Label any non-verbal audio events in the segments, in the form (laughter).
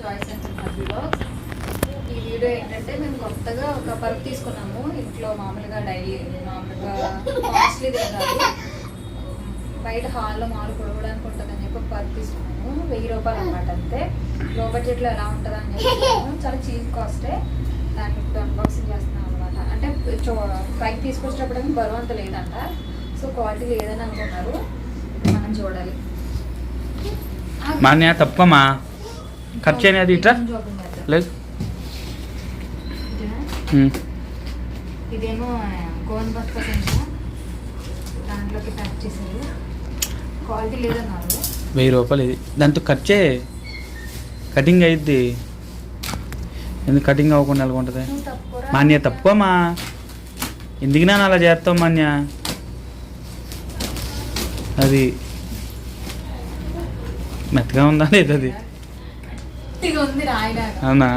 Joys and హ్యాపీలో ఈ video ఏంటంటే మేము కొత్తగా ఒక పరుపు తీసుకున్నాము ఇంట్లో మామూలుగా డైలీ మామూలుగా కాస్ట్లీ కాదు బయట హాల్లో మాలు కొడవడానికి ఉంటుందని చెప్పి ఒక పరుపు తీసుకున్నాము వెయ్యి రూపాయలు అనమాట అంతే లో బడ్జెట్లో ఎలా ఉంటుందని చెప్పి చాలా చీప్ కాస్టే దాన్ని ఇప్పుడు అన్బాక్సింగ్ చేస్తున్నాం అనమాట అంటే చో పైకి తీసుకొచ్చేటప్పుడు బరువు అంత లేదంట సో క్వాలిటీ లేదని అనుకున్నారు మనం చూడాలి మాన్య తప్పమా? చేయని అది ఇట్లా. లేదు. ఇదేనా? ఉమ్. ఇదేమో గోన్ బట్ట కొంచెం దాంట్లోకి ప్యాక్ చేశారు. క్వాలిటీ లేదన్నారు. వెయ్యి రూపాయలు ఇది. దాంతో కట్ చే కటింగ్ అయ్యిద్ది ఎందుకు కటింగ్ అవ్వకుండా తప్పుకోరా? మాన్య తప్పుకోమా? ఎందుకు నాన్న అలా చేస్తావు మాన్య? అది మెత్తగా ఉందా లేదు అది? అవునా?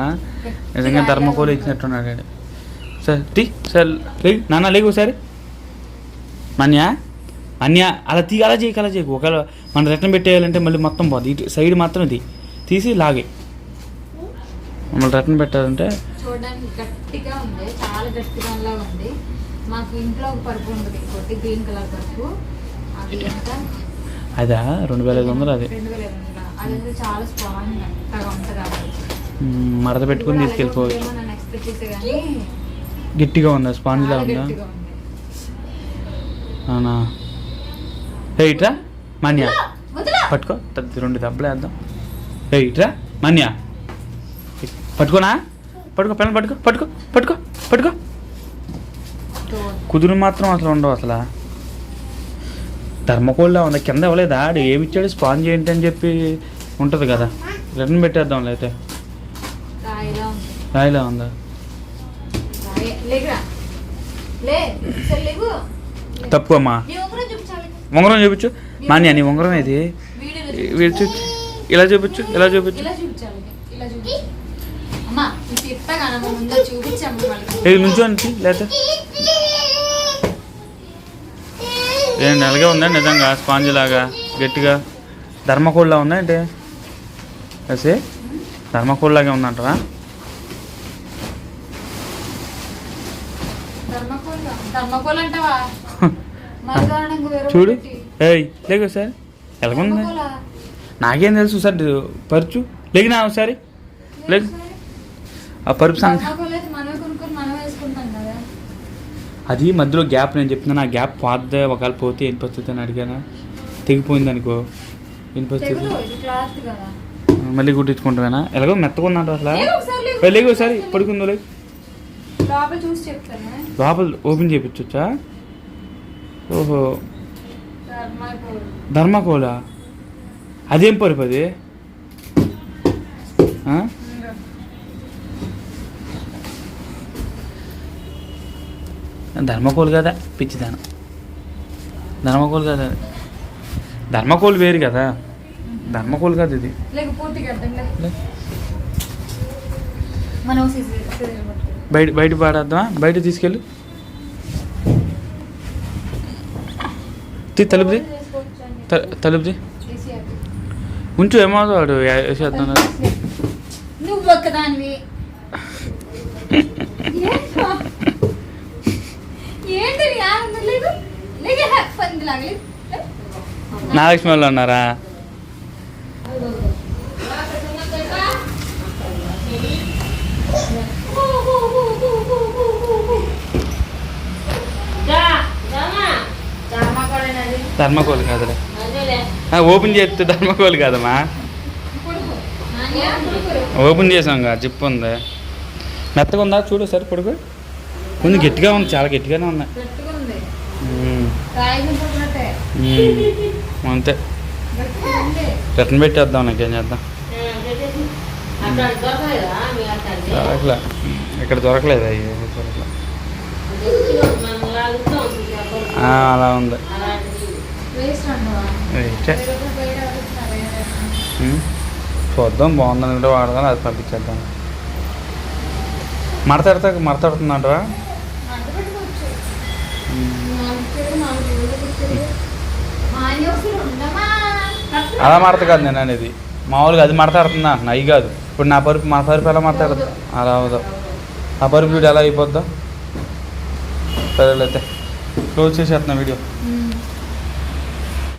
నిజంగా ధర్మకోలు ఇచ్చినట్టున్నాడు. సరే టీ సరే లేగు నాన్న లేగు ఒకసారి. మన్య అన్య అలా తీ అలా చేయకు అలా చేయకు ఒకవేళ మనం రిటర్న్ పెట్టేయాలంటే మళ్ళీ మొత్తం పోదు. ఇటు సైడ్ మాత్రం తీ తీసి లాగే. మమ్మల్ని రిటర్న్ పెట్టాలంటే చూడడానికి గట్టిగా ఉంది. చాలా గట్టిగా ఉంది. మాకు ఇంట్లో ఒక పరుపు ఉంటుంది ఇంకోటి గ్రీన్ కలర్ పరుపు. అది? రెండు వేల ఐదు వందలు అది. రెండు వేల ఐదు వందల. అది చాలా స్ట్రాంగ్ కాబట్టి మడత పెట్టుకుని తీసుకెళ్ళిపోవచ్చు గట్టిగా ఉందా? స్పాంజ్లా ఉందా? అవునా? ఏ ఇట్రా మన్య. పట్టుకో. రెండు దెబ్బలు వేద్దాం. ఏ ఇట్రా మన్య. పట్టుకోనా? పట్టుకో పెళ్ళి పట్టుకో పట్టుకో పట్టుకో పట్టుకో. కుదురు మాత్రం అసలు ఉండవు అసలు. ధర్మకోల్లా ఉంది? కింద ఇవ్వలేదా? ఆడు ఏమి ఇచ్చాడు స్పాంజ్ ఏంటి అని చెప్పి ఉంటుంది కదా. రిటర్న్ పెట్టేద్దాం అయితే. రాయిలా ఉంది. తప్పు అమ్మా ఉంగరం చూపించు. మాన్య నీ ఉంగరం చూ ఇలా చూపించు ఇలా చూపించు. ఇది ఎత్తగానమ్మ ముందు చూపించాము ఏ నుంచో నుంచి లేదా నెలగా ఉందా? నిజంగా స్పాంజ్ లాగా గట్టిగా. ధర్మకోల్లా ఉందా ఏంటి? ఉందంటారా? ధర్మకోల్ (laughs) దారుణంగా వేరే చూడు. ఏయ్ లేకు సార్ ఎలాగుంది? నాకేం తెలుసు సార్ పరుచు. లేగినా ఒకసారి. లేదు ఆ పరుపు సంగ ధర్మకోల్ అయితే మనమే కొనుక్కొని మనం వేసుకుంటాం కదా. అది మధ్యలో గ్యాప్ నేను చెప్తున్నాను ఆ గ్యాప్ పాతదే ఒకవేళ పోతే ఏం పరిస్థితి అని అడిగాను? తెగిపోయింది అనుకో. ఏం పరిస్థితి? మళ్ళీ కుట్టించుకుంటావేనా ఎలాగో మెత్తగా ఉన్నట్టు అసలు. లేవు ఒకసారి పడుకుందో లోపల ఓపెన్ చేయించొచ్చా ఓహో. ధర్మకోల్? అదేం పరుపు అది? ఆ? ధర్మకోల్ కదా పిచ్చిదానం. ధర్మకోల్ కదా. ధర్మకోల్ వేరు కదా. ధర్మకోల్ కదా ఇది. బయట బయట పాడేద్దామా? బయట తీసుకెళ్ళు. తీ తలుపుది తలుపుది. ఉంచు ఏమవుతాడు వాడు వేసేద్దాం. నువ్వు ఒక్కదానివి. నాగలక్ష్మి వాళ్ళు ఉన్నారా? ధర్మకోల్ కాదులే. ఆ, ఓపెన్ చేస్తే ధర్మకోల్ కాదమ్మా. ఓపెన్ చేసాం కదా జిప్ ఉంది. మెత్తగా ఉందా? చూడు సరే పొడుగు. కొంచెం గట్టిగా ఉంది చాలా గట్టిగానే ఉన్నాయి. అంతే. రిటర్న్ పెట్టేద్దాం నాకేం చేద్దాం. దొరకలే ఇక్కడ దొరకలేదు అవి దొరకలే అలా ఉంది. చూద్దాం బాగుందని వాడదాం అది పంపించేద్దాం. మడతెడతా మడతడుతున్నాడరా అలా మడత కాదు నేను అనేది మామూలుగా అది మడతాడుతున్నా అన్న అవి కాదు. ఇప్పుడు నా పరుపు మా పరుపు ఎలా మాట్లాడదు అలా అవదు ఆ పరుపు వీడియో ఎలా అయిపోద్దా? సరేలైతే క్లోజ్ చేసేస్తున్నా వీడియో.